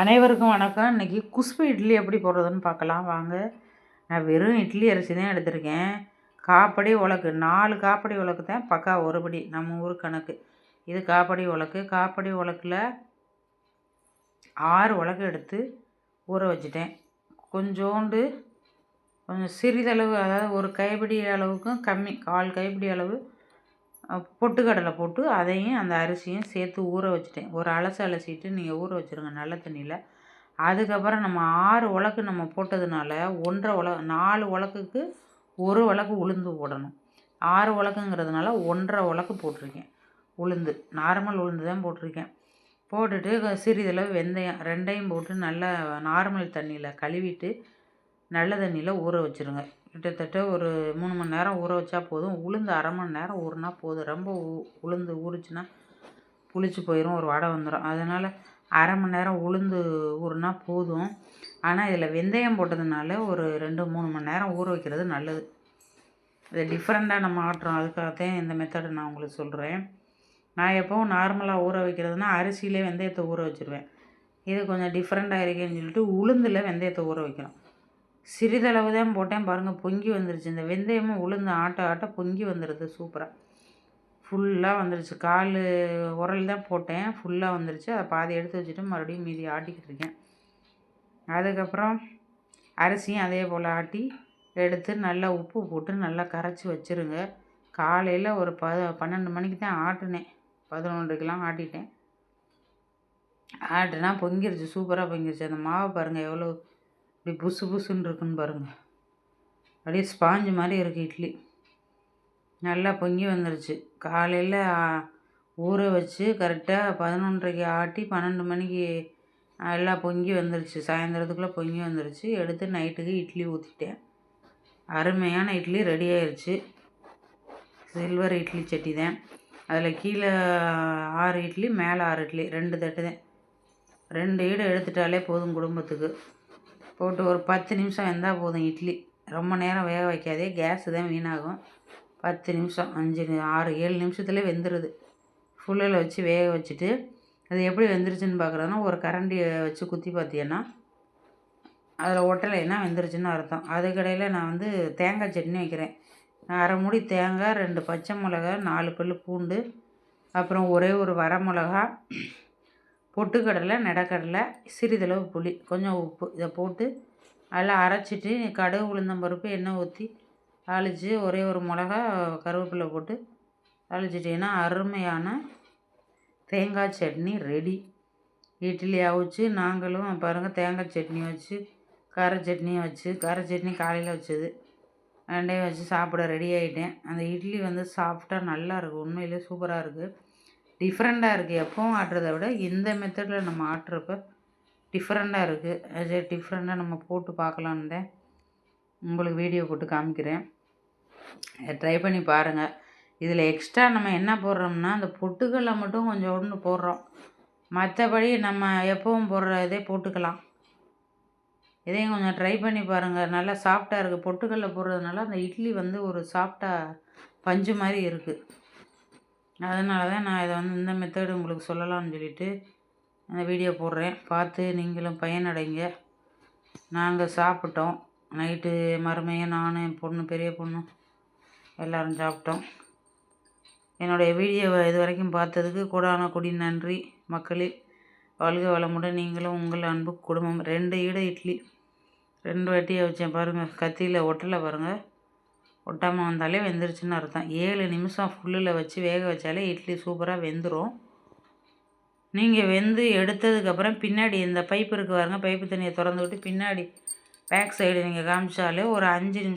அனைவருக்கும் வணக்கம். இன்றைக்கி குஸ்பு இட்லி எப்படி போடுறதுன்னு பார்க்கலாம். வாங்க. நான் வெறும் இட்லி அரிசி தான் எடுத்திருக்கேன். காப்படி உலக்கு. நாலு காப்படி உலக்கு தான். பக்கா ஒருபடி நம்ம ஊர் கணக்கு. இது காப்படி உலக்கு. காப்படி உலக்கில் ஆறு உலக்கு எடுத்து ஊற வச்சுட்டேன். கொஞ்சோண்டு கொஞ்சம் சிறிதளவு அதாவது ஒரு கைப்பிடி அளவுக்கும் கம்மி. கால் கைப்பிடி அளவு பொட்டுக்கடலை போட்டு அதையும் அந்த அரிசியும் சேர்த்து ஊற வச்சுட்டேன். ஒரு அலசு அலசிட்டு நீங்கள் ஊற வச்சுருங்க நல்ல தண்ணியில். அதுக்கப்புறம் நம்ம ஆறு உலக்கு நம்ம போட்டதுனால ஒன்றரை உல நாலு உலக்குக்கு ஒரு உலக்கு உளுந்து போடணும். ஆறு உலக்குங்கிறதுனால ஒன்றரை உலக்கு போட்டிருக்கேன். உளுந்து நார்மல் உளுந்து தான் போட்டிருக்கேன். போட்டுட்டு சிறிதளவு வெந்தயம் ரெண்டையும் போட்டு நல்லா நார்மல் தண்ணியில் கழுவிட்டு நல்ல தண்ணியில் ஊற வச்சுருங்க. கிட்டத்தட்ட ஒரு மூணு மணி நேரம் ஊற வச்சா போதும். உளுந்து அரை மணி நேரம் ஊறினா போதும். ரொம்ப உளுந்து ஊறிச்சுன்னா புளிச்சு போயிடும் ஒரு வடை வந்துடும் அதனால் அரை மணி நேரம் உளுந்து ஊறுனா போதும். ஆனால் இதில் வெந்தயம் போட்டதுனால ஒரு ரெண்டு மூணு மணி நேரம் ஊற வைக்கிறது நல்லது. இதை டிஃப்ரெண்ட்டாக நம்ம ஆட்டுறோம். அதுக்காகத்தான் இந்த மெத்தடை நான் உங்களுக்கு சொல்கிறேன் நான் எப்போவும் நார்மலாக ஊற வைக்கிறதுனா அரிசியிலே வெந்தயத்தை ஊற வச்சுருவேன். இது கொஞ்சம் டிஃப்ரெண்ட்டாக இருக்கேன்னு சொல்லிட்டு உளுந்தில் வெந்தயத்தை ஊற வைக்கிறோம் சிறிதளவு தான் போட்டேன். பாருங்கள் பொங்கி வந்துருச்சு. இந்த வெந்தயமும் உளுந்து ஆட்ட ஆட்ட பொங்கி வந்துடுது சூப்பராக ஃபுல்லாக வந்துருச்சு. கால் உரல் தான் போட்டேன். ஃபுல்லாக வந்துருச்சு. அதை பாதி எடுத்து வச்சுட்டு மறுபடியும் மீதி ஆட்டிக்கிட்டு இருக்கேன். அதுக்கப்புறம் அரிசியும் அதே போல் ஆட்டி எடுத்து நல்லா உப்பு போட்டு நல்லா கரைச்சி வச்சுருங்க. காலையில் ஒரு ப பன்னெண்டு மணிக்கு தான் ஆட்டினேன். பதினொன்றுக்கெலாம் ஆட்டிட்டேன். ஆட்டினா பொங்கிருச்சு. சூப்பராக பொங்கிருச்சு. அந்த மாவை பாருங்கள் எவ்வளோ இப்படி புசு புசுன்னு இருக்குன்னு பாருங்கள் அப்படியே ஸ்பாஞ்சு மாதிரி இருக்குது இட்லி. நல்லா பொங்கி வந்துருச்சு. காலையில் ஊற வச்சு கரெக்டாக பதினொன்றரைக்கு ஆட்டி பன்னெண்டு மணிக்கு எல்லாம் பொங்கி வந்துருச்சு. சாயந்தரத்துக்குள்ளே பொங்கி வந்துருச்சு. எடுத்து நைட்டுக்கு இட்லி ஊற்றிட்டேன் அருமையான இட்லி ரெடி ஆயிடுச்சு சில்வர் இட்லி சட்டி தான். அதில் கீழே ஆறு இட்லி மேலே ஆறு இட்லி ரெண்டு தட்டு தான். ரெண்டு ஈடு எடுத்துட்டாலே போதும் குடும்பத்துக்கு. போட்டு ஒரு பத்து நிமிஷம் வெந்தால் போதும் இட்லி. ரொம்ப நேரம் வேக வைக்காதே கேஸு தான் வீணாகும். பத்து நிமிஷம் அஞ்சு ஆறு ஏழு நிமிஷத்துலேயே வெந்துடுது ஃபுல்லில் வச்சு வேக வச்சுட்டு அது எப்படி வெந்துருச்சுன்னு பார்க்குறதுனா ஒரு கரண்டியை வச்சு குத்தி பார்த்தீங்கன்னா அதில் ஒட்டலைன்னா வெந்துருச்சுன்னு அர்த்தம். அதுக்கடையில் நான் வந்து தேங்காய் சட்னி வைக்கிறேன். அரை மூடி தேங்காய் ரெண்டு பச்சை மிளகா நாலு பல் பூண்டு அப்புறம் ஒரே ஒரு வர மிளகா பொட்டுக்கடலை நடக்கடலை சிறிதளவு புளி கொஞ்சம் உப்பு. இதை போட்டு நல்லா அரைச்சிட்டு கடுகு உளுந்தம்பருப்பு எண்ணெய் ஊற்றி தாளித்து ஒரே ஒரு மிளகா கருவேப்பிலை போட்டு தாளிச்சிட்டிங்கன்னா அருமையான தேங்காய் சட்னி ரெடி. இட்லி அவிச்சு நாங்களும் பாருங்கள் தேங்காய் சட்னி வச்சு கார சட்னியும் வச்சு கார சட்னி காலையில் வச்சது. ரெண்டையும் வச்சு சாப்பிட ரெடி ஆகிட்டேன் அந்த இட்லி வந்து சாஃப்டாக நல்லாயிருக்கும் உண்மையிலே சூப்பராக இருக்குது டிஃப்ரெண்ட்டாக இருக்குது எப்போவும் ஆட்டுறதை விட இந்த மெத்தடில் நம்ம ஆட்டுறப்ப டிஃப்ரெண்ட்டாக இருக்குது அது டிஃப்ரெண்ட்டாக நம்ம போட்டு பார்க்கலான்னு தான் உங்களுக்கு வீடியோ போட்டு காமிக்கிறேன். ட்ரை பண்ணி பாருங்கள் இதில் எக்ஸ்ட்ரா நம்ம என்ன போடுறோம்னா அந்த பொட்டுக்கல்லை மட்டும் கொஞ்சம் ஒன்று போடுறோம். மற்றபடி நம்ம எப்பவும் போடுற இதே போட்டுக்கலாம். இதையும் கொஞ்சம் ட்ரை பண்ணி பாருங்கள் நல்லா சாஃப்டாக இருக்குது பொட்டுக்கல்ல போடுறதுனால அந்த இட்லி வந்து ஒரு சாஃப்டாக பஞ்சு மாதிரி இருக்குது அதனால தான் நான் இதை வந்து இந்த மெத்தடு உங்களுக்கு சொல்லலாம்னு சொல்லிட்டு அந்த வீடியோ போடுறேன். பார்த்து நீங்களும் பயனடைங்க. நாங்கள் சாப்பிட்டோம். நைட்டு மருமையும் நான் என் பொண்ணு பெரிய பொண்ணு எல்லோரும் சாப்பிட்டோம். என்னுடைய வீடியோவை இது வரைக்கும் பார்த்ததுக்கு கூடான குடி நன்றி. மக்களே வாழ்க வளமுடன் நீங்களும் உங்கள் அன்பு குடும்பம். ரெண்டு ஈடு இட்லி. ரெண்டு வாட்டியை வச்சேன் பாருங்கள் கத்தியில் ஒட்டலை பாருங்கள் ஒட்டாமல் வந்தாலே வெந்துருச்சுன்னு அர்த்தம். ஏழு நிமிஷம் ஃபுல்லில் வச்சு வேக வச்சாலே இட்லி சூப்பராக வெந்துடும் நீங்கள் வெந்து எடுத்ததுக்கப்புறம் பின்னாடி இந்த பைப்பு இருக்குது பாருங்கள் பைப்பு தண்ணியை திறந்து விட்டு பின்னாடி பேக் சைடு நீங்கள் காமிச்சாலே ஒரு அஞ்சு நிமிஷம்